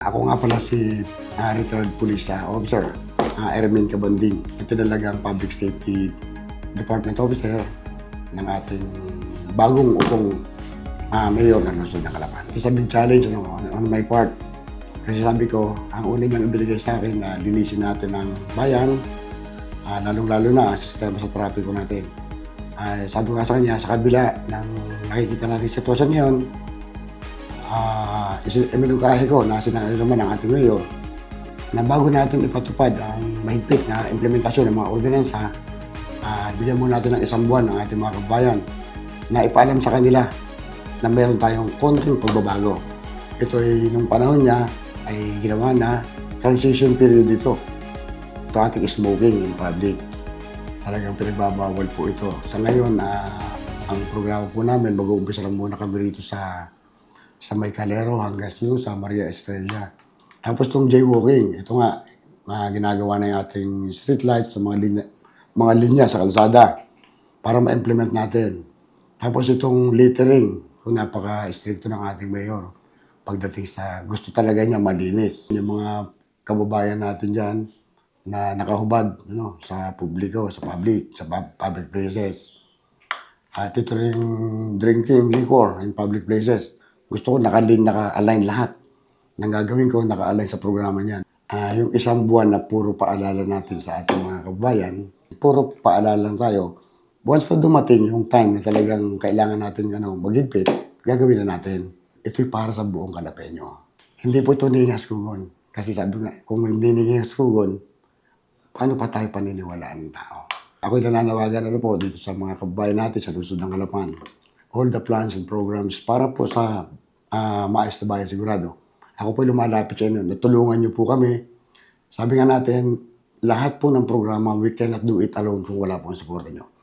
Ako nga pala si uh, retired police uh, officer, uh, Ermin Kabanding. Ito talagang public safety department officer ng ating bagong upong uh, mayor ng Luzon ng Calapan. It's a big challenge ano, on, on my part. Kasi sabi ko, ang una niyang ibigay sa akin na linisin natin ang bayan, uh, lalong-lalo na ang sistema sa trapiko natin. Uh, sabi ko nga sa kanya, sa kabila ng nakikita natin sitwasyon ngayon, uh, iminukahe ko na sinabi naman ng ating mayor na bago natin ipatupad ang mahigpit na implementasyon ng mga ordinansa, uh, bigyan mo natin ng isang buwan ng ating mga kabayan na ipaalam sa kanila na meron tayong konting pagbabago. Ito ay nung panahon niya ay ginawa na transition period dito. Ito ating smoking in public. Talagang pinagbabawal po ito. Sa ngayon, ah, ang programa po namin, mag-uumpisa lang muna kami rito sa sa May Calero hanggang dito sa Maria Estrella. Tapos itong jaywalking, ito nga, mga ginagawa na yung ating street lights, itong mga linya, mga linya sa kalsada para ma-implement natin. Tapos itong littering, kung napaka-stricto ng ating mayor pagdating sa gusto talaga niya malinis. Yung mga kababayan natin dyan na nakahubad ano, sa publiko, sa public, sa pub- public places. At ito rin drinking liquor in public places. Gusto ko nakalin, naka-align lahat. Nang gagawin ko, naka-align sa programa niyan. Ah, yung isang buwan na puro paalala natin sa ating mga kababayan, puro paalala lang tayo. Once na dumating yung time na talagang kailangan natin ano, maghigpit, gagawin na natin. Ito'y para sa buong Kalapeño. Hindi po ito ningas kugon. Kasi sabi nga, kung hindi ningas kugon, paano pa tayo paniniwalaan ng tao? Ako'y nananawagan ano po dito sa mga kababayan natin sa Luzon ng Kalapan. All the plans and programs para po sa uh, maayos na bayan sigurado. Ako po lumalapit sa inyo. Natulungan niyo po kami. Sabi nga natin, lahat po ng programa, we cannot do it alone kung wala po ang suporta niyo.